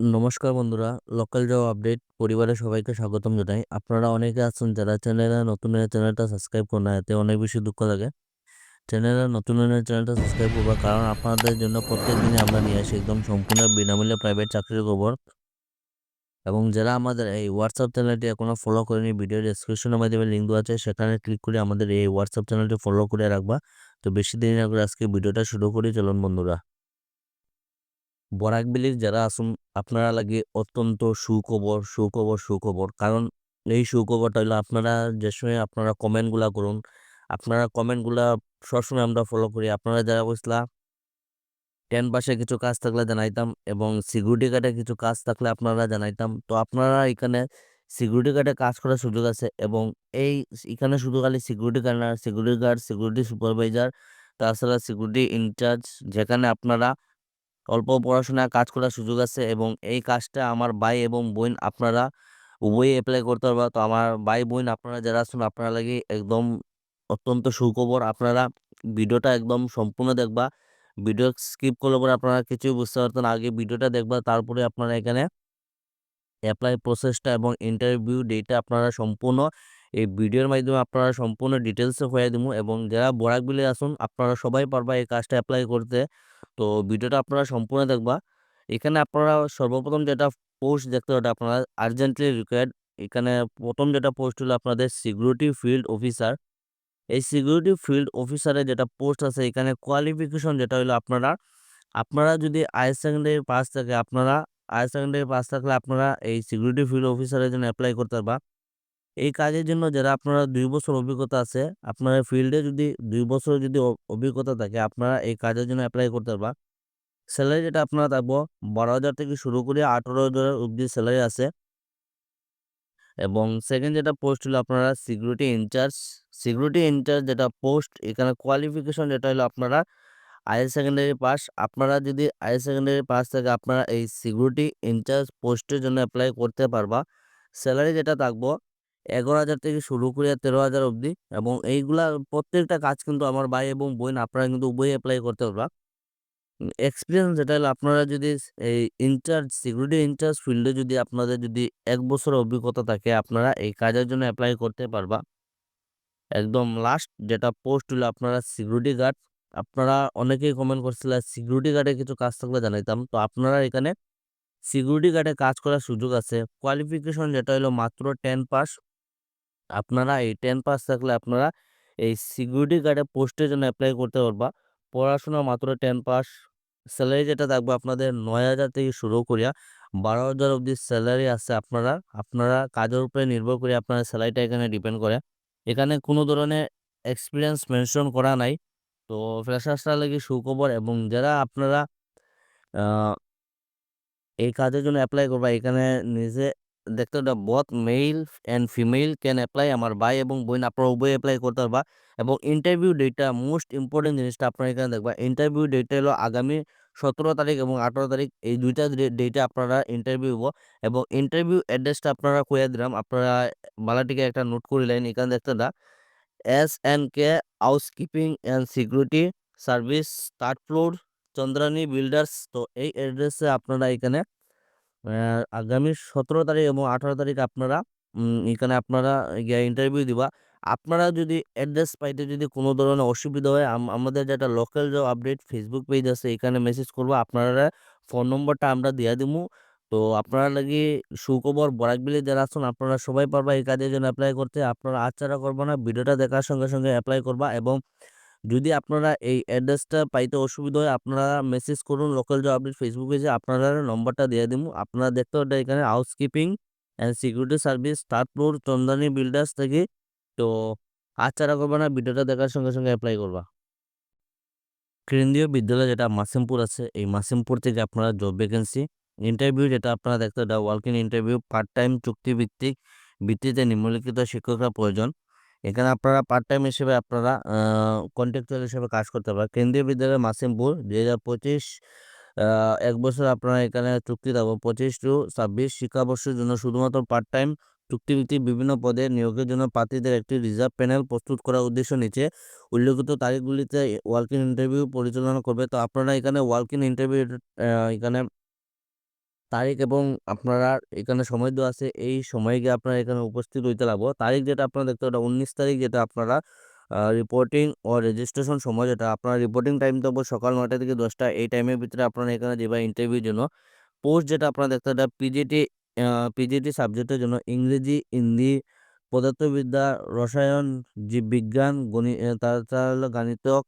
নমস্কার বন্ধুরা local job update পরিবারের সবাইকে স্বাগতম জানাই। আপনারা অনেকে আছেন যারা চ্যানেলে নতুন চ্যানেলটা সাবস্ক্রাইব করে না, এতে অনেক বেশি দুঃখ লাগে। চ্যানেলে নতুন চ্যানেলটা সাবস্ক্রাইব করবা কারণ আপনাদের জন্য প্রত্যেক দিনে আমরা নিয়ে আসি একদম সম্পূর্ণ বিনামূল্যে প্রাইভেট চাকরির খবর। এবং যারা আমাদের এই হোয়াটসঅ্যাপ চ্যানেলটি এখনও ফলো করেনি ভিডিও ডিসক্রিপশনের মাধ্যমে লিঙ্ক দেওয়া আছে, সেখানে ক্লিক করে আমাদের এই হোয়াটসঅ্যাপ চ্যানেলটি ফলো করে রাখবা। তো বেশি দিন আগে আজকে ভিডিওটা শুরু করি, চলুন বন্ধুরা। বরাকবিলির যারা আসুন আপনারা লাগে অত্যন্ত সুখবর সুখবর সুখবর। কারণ এই সুখবরটা হলো আপনারা যে সময় আপনারা কমেন্টগুলা করুন, আপনারা কমেন্টগুলা সবসময় আমরা ফলো করি। আপনারা যারা বসলা টেন পাশে কিছু কাজ থাকলে জানাইতাম এবং সিকিউরিটি গার্ডে কিছু কাজ থাকলে আপনারা জানাইতাম। তো আপনারা এখানে সিকিউরিটি গার্ডে কাজ করার সুযোগ আছে এবং এই এখানে শুধু খালি security guard security guard security supervisor তাছাড়া সিকিউরিটি ইনচার্জ যেখানে আপনারা অল্প পড়াশোনায় কাজ করার সুযোগ আছে এবং এই কাজটা আমার ভাই এবং বোন আপনারা উভয়ই অ্যাপ্লাই করতে পারবা। তো আমার ভাই, বোন আপনারা যারা আছেন, আপনারা লাগে একদম অত্যন্ত সুখবর। আপনারা ভিডিওটা একদম সম্পূর্ণ দেখবা। ভিডিও স্কিপ করলে পরে আপনারা কিছুই বুঝতে পারতেন আগে ভিডিওটা দেখবা, তারপরে আপনারা এখানে অ্যাপ্লাই প্রসেসটা এবং ইন্টারভিউ ডেটটা আপনারা সম্পূর্ণ এই ভিডিওর মাধ্যমে আপনারা সম্পূর্ণ ডিটেলসে হয়ে দিব এবং যারা বরাক বিলে আসুন আপনারা সবাই পারবা এই কাজটা অ্যাপ্লাই করতে। তো ভিডিওটা আপনারা সম্পূর্ণ দেখবা। এখানে আপনারা সর্বপ্রথম যেটা পোস্ট দেখতে পাবেন আপনারা আর্জেন্টলি রিকোয়ার্ড এখানে প্রথম যেটা পোস্ট হলো আপনাদের সিকিউরিটি ফিল্ড অফিসার এই সিকিউরিটি ফিল্ড অফিসারের যেটা পোস্ট আছে, এখানে কোয়ালিফিকেশন যেটা হলো আপনারা আপনারা যদি হায়ার সেকেন্ডারি পাস থাকে, আপনারা হায়ার সেকেন্ডারি পাস থাকলে আপনারা এই সিকিউরিটি ফিল্ড অফিসারের জন্য অ্যাপ্লাই করতে পারবা। এই কাজের জন্য যারা আপনারা দুই বছর অভিজ্ঞতা আছে, আপনার ফিল্ডে যদি দুই বছর যদি অভিজ্ঞতা থাকে, আপনারা এই কাজের জন্য অ্যাপ্লাই করতে পারবা। স্যালারি যেটা আপনারা থাকব, বারো হাজার থেকে শুরু করে আঠারো হাজার অব্দি স্যালারি আছে। এবং সেকেন্ড যেটা পোস্ট হলো আপনারা সিকিউরিটি ইনচার্জ সিকিউরিটি ইনচার্জ যেটা পোস্ট এখানে কোয়ালিফিকেশন যেটা হলো আপনারা হায়ার সেকেন্ডারি পাস আপনারা যদি হায়ার সেকেন্ডারি পাস থেকে আপনারা এই সিকিউরিটি ইনচার্জ পোস্টের জন্য অ্যাপ্লাই করতে পারবা স্যালারি যেটা থাকব এগারো হাজার থেকে শুরু করে তেরো হাজার অবধি। এবং এইগুলা প্রত্যেকটা কাজ কিন্তু আমার ভাই এবং বোন, আপনারা কিন্তু উভয় অ্যাপ্লাই করতে পারবা। এক্সপিরিয়েন্স যেটা হলো, আপনারা যদি এই ইনচার্জ সিকিউরিটি ইনচার্জ ফিল্ডে যদি আপনাদের যদি এক বছর অভিজ্ঞতা থাকে, আপনারা এই কাজের জন্য অ্যাপ্লাই করতে পারবা। একদম লাস্ট যেটা পোস্ট হলো আপনারা সিকিউরিটি গার্ড আপনারা অনেকেই কমেন্ট করছিলেন সিকিউরিটি গার্ডে কিছু কাজ থাকলে জানাইতাম। তো আপনারা এখানে সিকিউরিটি গার্ডে কাজ করার সুযোগ আছে। কোয়ালিফিকেশন যেটা হলো, মাত্র টেন পাস আপনারা এই টেন পাস থাকলে আপনারা এই সিকিউরিটি গার্ডে পোস্টের জন্য অ্যাপ্লাই করতে পারবা। পড়াশোনা মাত্র টেন পাস স্যালারি যেটা থাকবে আপনাদের নয় হাজার থেকে শুরু করিয়া বারো হাজার অবধি স্যালারি আছে আপনারা আপনারা কাজের উপরে নির্ভর করে আপনার স্যালারিটা এখানে ডিপেন্ড করে। এখানে কোনো ধরনের এক্সপিরিয়েন্স মেনশন করা নাই। তো ফ্রেশার্সরা লাগে সুখবর এবং যারা আপনারা এই কাজের জন্য অ্যাপ্লাই করবা, এখানে নিজে দেখতে পারবা both male and female can apply আমার ভাই এবং বোন, আপনারা উভয় অ্যাপ্লাই করতে পারবা। এবং ইন্টারভিউ ডেটটা মোস্ট ইম্পর্টেন্ট জিনিসটা আপনারা এখানে দেখবা। ইন্টারভিউ ডেটটা হলো আগামী সতেরো তারিখ এবং আঠারো তারিখ, এই দুইটা ডেটে আপনারা ইন্টারভিউ হব। এবং ইন্টারভিউ অ্যাড্রেসটা আপনারা কইয়া দিলাম। আপনারা বালাটিকে একটা নোট করিলেন এখানে দেখতে the S N K housekeeping and security service third floor Chandrani builders তো এই অ্যাড্রেসে আপনারা এখানে আগামী সতেরো তারিখ এবং আঠারো তারিখ আপনারা এখানে আপনারা গিয়ে ইন্টারভিউ দিবা। আপনারা যদি অ্যাড্রেস পাইতে যদি কোনো ধরনের অসুবিধা হয় আমাদের যেটা local job update Facebook page আছে, এখানে মেসেজ করব। আপনারা ফোন নম্বরটা আমরা দিয়ে দিব তো আপনারা লাগি সুখবর, বরাকবিলি যারা আছেন, আপনারা সবাই পারবা এই কাজের জন্য অ্যাপ্লাই করতে। আপনারা আচ্ছারা করব না, ভিডিওটা দেখার সঙ্গে সঙ্গে অ্যাপ্লাই করবা এবং যদি আপনারা এই অ্যাড্রেসটা পাইতে অসুবিধা হয়, আপনারা মেসেজ করুন লোকাল জব আপডেট ফেসবুক পেজে আপনারা নম্বরটা দিয়ে দিব আপনারা দেখতে পাবেন এখানে housekeeping and security service floor Chandani builders থেকে তো আচ্ছারা করবা না ভিডিওটা দেখার সঙ্গে সঙ্গে অ্যাপ্লাই করবা। কেন্দ্রীয় বিদ্যালয় যেটা মাসিমপুর আছে, এই মাসিমপুর থেকে আপনারা জব ভ্যাকেন্সি ইন্টারভিউ যেটা আপনারা দেখতে ওয়ার্কিং ইন্টারভিউ পার্ট টাইম চুক্তিভিত্তিক ভিত্তিতে নিম্নলিখিত শিক্ষকরা প্রয়োজন। এখানে আপনারা পার্ট টাইম হিসেবে আপনারা কন্ট্রাকচুয়াল হিসেবে কাজ করতে পারেন কেন্দ্রীয় বিদ্যালয় মাসিমপুর দুই হাজার পঁচিশ এক বছর আপনারা এখানে চুক্তি থাকব পঁচিশ টু ছাব্বিশ শিক্ষাবর্ষের জন্য শুধুমাত্র পার্ট টাইম চুক্তিভিত্তিক বিভিন্ন পদে নিয়োগের জন্য প্রার্থীদের একটি রিজার্ভ প্যানেল প্রস্তুত করার উদ্দেশ্য নিচে উল্লেখিত তারিখগুলিতে ওয়ার্কিং ইন্টারভিউ পরিচালনা করবে। তো আপনারা এখানে ওয়ার্কিং ইন্টারভিউ এখানে তারিখ এবং আপনারা এখানে সময় দেওয়া আছে, এই সময়ে গিয়ে আপনারা এখানে উপস্থিত হইতে লাগবো তারিখ যেটা আপনারা দেখতে পাবেন উনিশ তারিখ যেটা আপনারা রিপোর্টিং ও রেজিস্ট্রেশন সময় যেটা আপনার রিপোর্টিং টাইম তো সকাল নয়টা থেকে দশটা, এই টাইমের ভিতরে আপনারা এখানে যাবে ইন্টারভিউর জন্য। পোস্ট যেটা আপনারা দেখতে পাবেন পিজিটি পিজিটি সাবজেক্টের জন্য ইংরেজি, হিন্দি, পদার্থবিদ্যা, রসায়ন, জীববিজ্ঞান গণিত তাছাড়া গাণিতক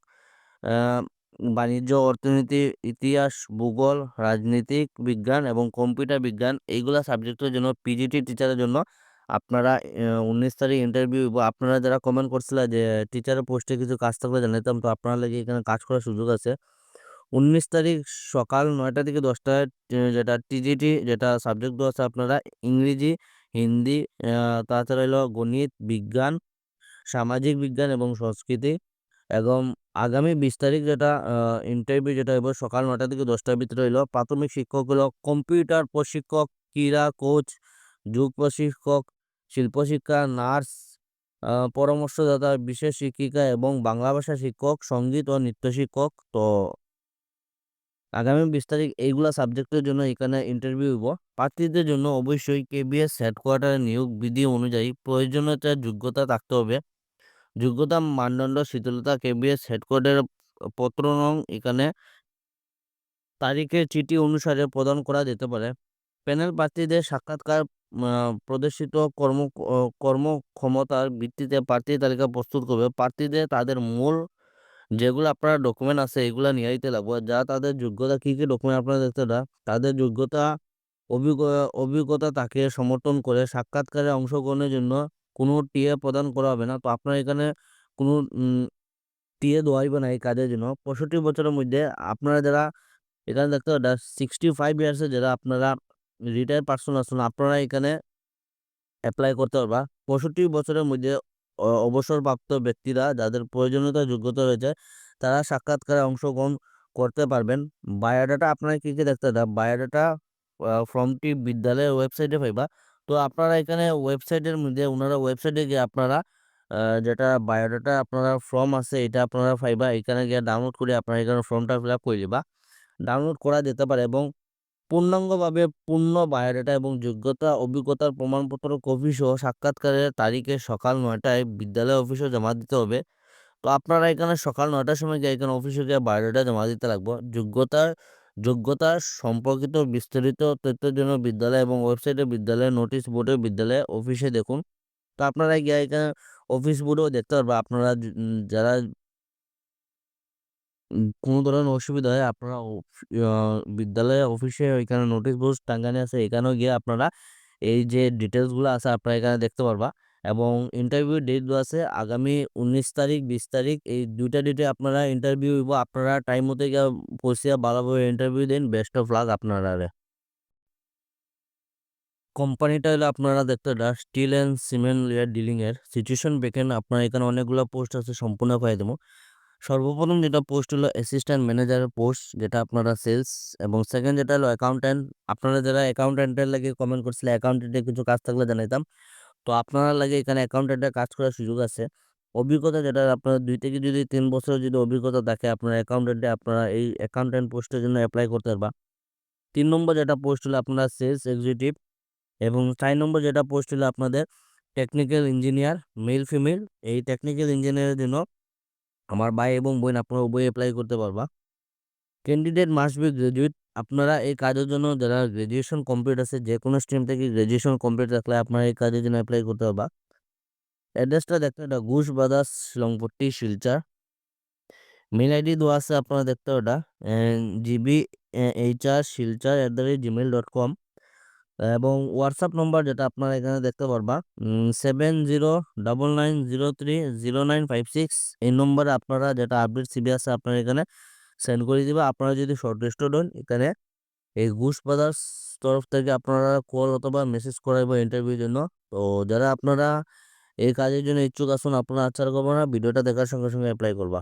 বাণিজ্য, অর্থনীতি, ইতিহাস, ভূগোল, রাজনীতিক বিজ্ঞান এবং কম্পিউটার বিজ্ঞান এইগুলা সাবজেক্টের জন্য পিজিটি টিচারের জন্য আপনারা উনিশ তারিখ ইন্টারভিউ আপনারা যারা কমেন্ট করছিলেন যে, টিচারের পোস্টে কিছু কাজ থাকলে জানাতাম তো আপনারা লাগে এখানে কাজ করার সুযোগ আছে। উনিশ তারিখ সকাল নয়টা থেকে দশটায় যেটা টিজিটি যেটা সাবজেক্ট আছে আপনারা, ইংরেজি, হিন্দি তাছাড়া হলো গণিত, বিজ্ঞান, সামাজিক বিজ্ঞান এবং সংস্কৃতি, এবং আগামী বিশ তারিখ যেটা ইন্টারভিউ যেটা হইব সকাল নটা থেকে দশটার ভিতরে হইল। প্রাথমিক শিক্ষক হলো কম্পিউটার প্রশিক্ষক, ক্রীড়া কোচ যোগ প্রশিক্ষক শিল্পশিক্ষা নার্স পরামর্শদাতা, বিশেষ শিক্ষিকা এবং বাংলা ভাষা শিক্ষক, সংগীত ও নৃত্য শিক্ষক। তো আগামী বিশ তারিখ এইগুলা সাবজেক্টের জন্য এখানে ইন্টারভিউ হইব। প্রার্থীদের জন্য অবশ্যই কেবিএস হেডকোয়ার্টার নিয়োগ বিধি অনুযায়ী প্রয়োজনীয়তার যোগ্যতা থাকতে হবে। যোগ্যতা, মানদণ্ড শীতলতা কেবিএস হেডকোয়ার্টার পত্র নং এখানে তারিখে চিঠি অনুসারে প্রদান করা যেতে পারে। প্যানেল প্রার্থীদের সাক্ষাৎকার প্রদর্শিত কর্ম কর্মক্ষমতার ভিত্তিতে প্রার্থী তালিকা প্রস্তুত করবে। প্রার্থীদের তাদের মূল যেগুলো আপনার ডকুমেন্ট আছে, এগুলো নিয়ে দিতে লাগবে। যা তাদের যোগ্যতা, কী কী ডকুমেন্ট আপনারা দেখতে তাদের যোগ্যতা, অভিজ্ঞ, অভিজ্ঞতা তাকে সমর্থন করে সাক্ষাৎকারে অংশগ্রহণের জন্য কোনো টিএ প্রদান করা হবে না। তো আপনার এখানে কোনো টিএ দেওয়া হইবে না এই কাজের জন্য। পঁয়ষট্টি বছরের মধ্যে আপনারা যারা, এখানে দেখতে পাবেন সিক্সটি ফাইভ ইয়ার্সে যারা আপনারা রিটায়ার পার্সন আছেন, আপনারা এখানে অ্যাপ্লাই করতে পারবা। পঁয়ষট্টি বছরের মধ্যে অবসরপ্রাপ্ত ব্যক্তিরা যাদের প্রয়োজনীয়তা, যোগ্যতা রয়েছে, তারা সাক্ষাৎকারে অংশগ্রহণ করতে পারবেন। বায়োডাটা আপনারা কী কী দেখতে পাবেন বায়োডাটা ফর্মটি বিদ্যালয়ের ওয়েবসাইটে পাইবা। তো আপনারা এখানে ওয়েবসাইটের মধ্যে ওনারা ওয়েবসাইটে গিয়ে আপনারা যেটা বায়োডাটা আপনারা ফর্ম আছে, এটা আপনারা পাইবা, এখানে গিয়ে ডাউনলোড করে আপনারা এখানে ফর্মটা ফিল আপ করে দিবা। ডাউনলোড করা যেতে পারে এবং পূর্ণাঙ্গভাবে পূর্ণ বায়োডাটা এবং যোগ্যতা, অভিজ্ঞতার প্রমাণপত্র, কপি সহ সাক্ষাৎকারের তারিখে সকাল নয়টায় বিদ্যালয় অফিসে জমা দিতে হবে। তো আপনারা এখানে সকাল নয়টার সময় গিয়ে এখানে অফিসে গিয়ে বায়োডাটা জমা দিতে লাগবে। যোগ্যতার যোগ্যতা সম্পর্কিত বিস্তারিত তথ্যের জন্য বিদ্যালয় এবং ওয়েবসাইটে বিদ্যালয়ের নোটিশ বোর্ডে বিদ্যালয় অফিসে দেখুন। তো আপনারা গিয়ে এখানে অফিস বোর্ডেও দেখতে পারবেন, আপনারা যারা কোনো ধরনের অসুবিধা হয়, আপনারা বিদ্যালয় অফিসে ওইখানে নোটিশ বোর্ড টাঙ্গানি আছে, এখানেও গিয়ে আপনারা এই যে ডিটেলসগুলো আছে, আপনারা এখানে দেখতে পারবা। এবং ইন্টারভিউ ডেট আছে আগামী উনিশ তারিখ, বিশ তারিখ, এই দুইটা ডেটে আপনারা ইন্টারভিউ আপনারা টাইম মতো পৌঁছিয়া ভালোভাবে ইন্টারভিউ দিন। বেস্ট অফ লাক আপনারা কোম্পানিটা হলো আপনারা দেখতে স্টিল অ্যান্ড সিমেন্ট লেয়ার ডিলিংয়ের সিচুয়েশন বেকেন আপনার এখানে অনেকগুলো পোস্ট আছে, সম্পূর্ণ পাই দেবো। সর্বপ্রথম যেটা পোস্ট হলো অ্যাসিস্ট্যান্ট ম্যানেজারের পোস্ট যেটা আপনারা সেলস এবং সেকেন্ড যেটা হলো অ্যাকাউন্ট্যান্ট আপনারা যারা অ্যাকাউন্ট্যান্টের লাগে কমেন্ট করছিল অ্যাকাউন্টেন্টের কিছু কাজ থাকলে জানাইতাম। তো আপনারা লাগে এখানে অ্যাকাউন্ট্যান্টের কাজ করার সুযোগ আছে। অভিজ্ঞতা যেটা আপনার দুই থেকে যদি তিন বছরের যদি অভিজ্ঞতা থাকে, আপনার অ্যাকাউন্টেন্টে আপনারা এই অ্যাকাউন্টেন্ট পোস্টের জন্য অ্যাপ্লাই করতে পারবা। তিন নম্বর যেটা পোস্ট হলো আপনার সেলস এক্সিকিউটিভ এবং চার নম্বর যেটা পোস্ট হলো আপনাদের টেকনিক্যাল ইঞ্জিনিয়ার মেল ফিমেল এই টেকনিক্যাল ইঞ্জিনিয়ারের জন্য আমার ভাই এবং বোন আপনারা উভয় অ্যাপ্লাই করতে পারবা। ক্যান্ডিডেট মাস্ট বি গ্রাজুয়েট আপনারা এই কাজের জন্য যারা গ্রাজুয়েশন কমপ্লিট আছে যে কোনো স্ট্রিম থেকে গ্রাজুয়েশন কমপ্লিট থাকলে আপনারা এই কাজের জন্য অ্যাপ্লাই করতে পারবা। অ্যাড্রেসটা দেখতে ওটা ঘুষ বাদাস শিলংপট্টি শিলচার মেল আইডি দেওয়া আছে আপনারা দেখতে ওটা G B H R Silchar at the rate Gmail dot com এবং হোয়াটসঅ্যাপ নম্বর যেটা আপনারা এখানে দেখতে পারবা seven zero double nine zero three zero nine five six এই নম্বরে আপনারা যেটা আপডেট সিবি আছে আপনারা এখানে সেন্ড করে দিবে। আপনারা যদি শর্ট লিস্টেড হন এখানে এই ঘুষ বাজার তরফ থেকে আপনারা কল অথবা মেসেজ করাইব ইন্টারভিউর জন্য। তো যারা আপনারা এই কাজের জন্য ইচ্ছুক আসুন আপনারা আচ্ছা করব না। ভিডিওটা দেখার সঙ্গে সঙ্গে অ্যাপ্লাই করবা।